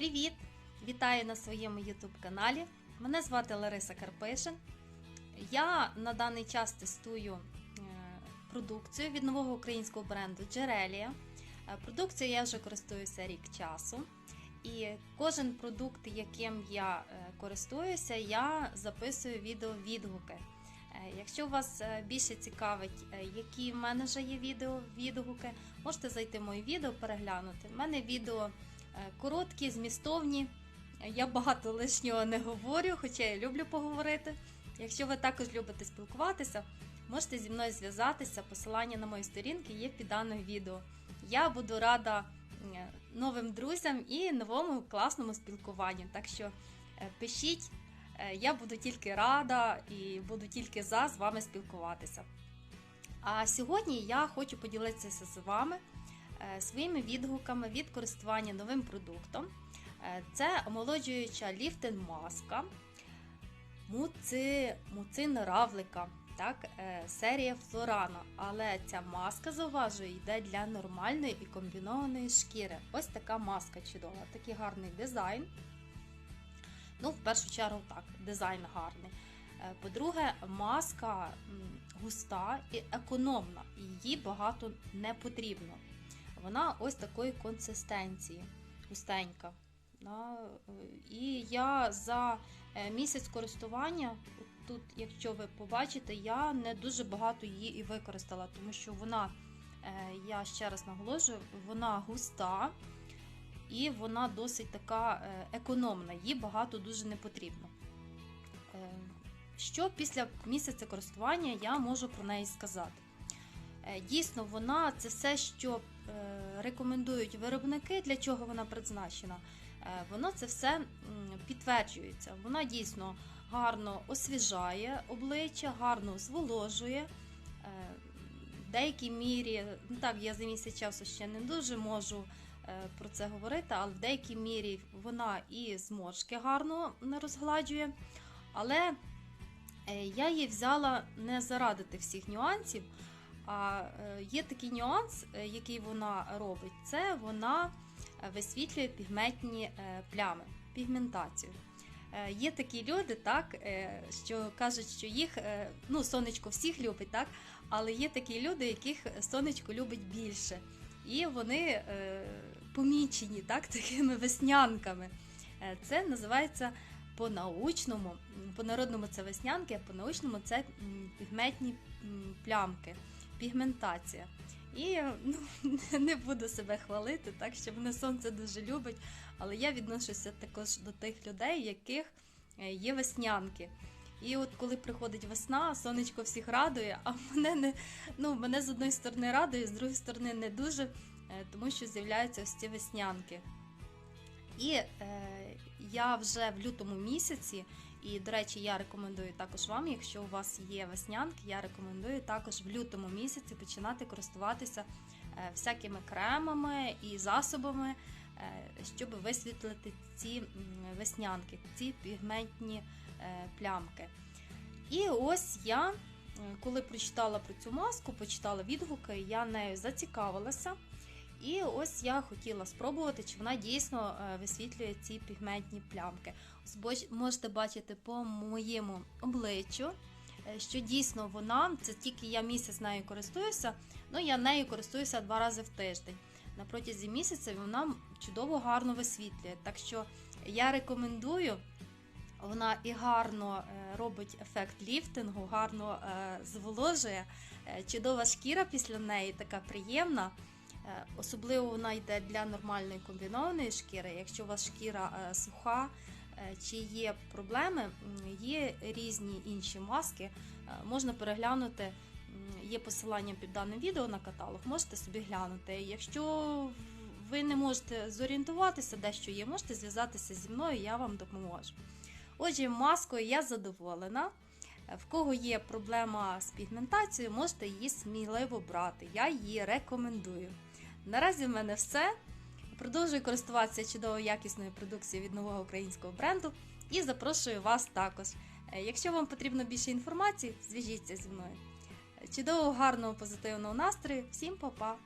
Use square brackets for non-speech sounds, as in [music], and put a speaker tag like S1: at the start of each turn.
S1: Привіт! Вітаю на своєму YouTube каналі. Мене звати Лариса Карпишин. Я на даний час тестую е, продукцію від нового українського бренду Джерелія. Е, Продукцією я вже користуюся рік часу. І кожен продукт, яким я е, користуюся, я записую відео відгуки. Е, Якщо вас більше цікавить, які в мене вже є відео відгуки, можете зайти в моє відео, переглянути. У мене відео короткі, змістовні. Я багато лишнього не говорю, хоча я люблю поговорити. Якщо ви також любите спілкуватися, можете зі мною зв'язатися. Посилання на мої сторінки є під даним відео. Я буду рада е, новим друзям і новому класному спілкуванню. Так що е, пишіть, е, я буду тільки рада і буду тільки за з вами спілкуватися. А сьогодні я хочу поділитися з вами е, своїми відгуками від користування новим продуктом. Е, Це омолоджуюча ліфтен маска муци, муцин равлика, так, е, серія Флорана. Але ця маска, зауважую, йде для нормальної і комбінованої шкіри. Ось така маска чудова, такий гарний дизайн. Ну, в першу чергу, так, дизайн гарний. Е, По-друге, маска густа і економна, її багато не потрібно. Вона ось такої консистенції, густенька. І я за е, місяць користування, тут, якщо ви побачите, я не дуже багато її і використала, тому що вона, е, я ще раз наголошую, вона густа і вона досить така е, економна, їй багато дуже не потрібно. Що після місяця користування я можу про неї сказати? Дійсно, вона це все, що рекомендують виробники, для чого вона призначена. Е, Воно це все підтверджується. Вона дійсно гарно освіжає обличчя, гарно зволожує. Е, В деякій мірі, ну так, я за місяць часу ще не дуже можу е, про це говорити, але в деякій мірі вона і зморшки гарно розгладжує. Але е, я її взяла не заради тих всіх нюансів. А е, є такий нюанс, е, який вона робить, це вона е, висвітлює пігментні плями, пігментацію. Є такі люди, так, що кажуть, що їх ну, сонечко всіх любить, так, але є такі люди, яких сонечко любить більше. І вони помічені так, [laughs] такими веснянками. Це називається по-научному, по-народному це веснянки, а по-научному це пігментні плямки, пігментація. І ну, [laughs] не буду себе хвалити, так що мене сонце дуже любить, але я відношуся також до тих людей, яких е, є веснянки. І от коли приходить весна, сонечко всіх радує, а [laughs] мене не ну, мене з одної сторони радує, з другої сторони не дуже, е, тому що з'являються ось ці веснянки. І е, я вже в лютому місяці, і, до речі, я рекомендую також вам, якщо у вас є веснянки, я рекомендую також в лютому місяці починати користуватися е, всякими кремами і засобами, е, щоб висвітлити ці веснянки, ці пігментні е, плямки. І ось я, коли прочитала про цю маску, почитала відгуки, я нею зацікавилася. І ось я хотіла спробувати, чи вона дійсно е, висвітлює ці пігментні плямки. Ось можете бачити по моєму обличчю, е, що дійсно вона, це тільки я місяць нею користуюся, ну я нею користуюся два рази в тиждень. На протязі місяця вона чудово гарно висвітлює. Так що я рекомендую. Вона і гарно е, робить ефект ліфтингу, гарно зволожує. Чудова шкіра після неї така приємна. Е, Особливо вона йде для нормальної комбінованої шкіри. Якщо у вас шкіра е, суха е, чи є проблеми, є різні інші маски. Можна переглянути, є посилання під даним відео на каталог, можете собі глянути. Якщо ви не можете зорієнтуватися, де що є, можете зв'язатися зі мною, я вам допоможу. Отже, маскою я задоволена. В кого є проблема з пігментацією, можете її сміливо брати. Я її рекомендую. Наразі в мене все. Продовжую користуватися чудовою якісною продукцією від нового українського бренду і запрошую вас також. Е, Якщо вам потрібно більше інформації, зв'яжіться зі мною. Чудового, гарного, позитивного настрою. Всім па-па!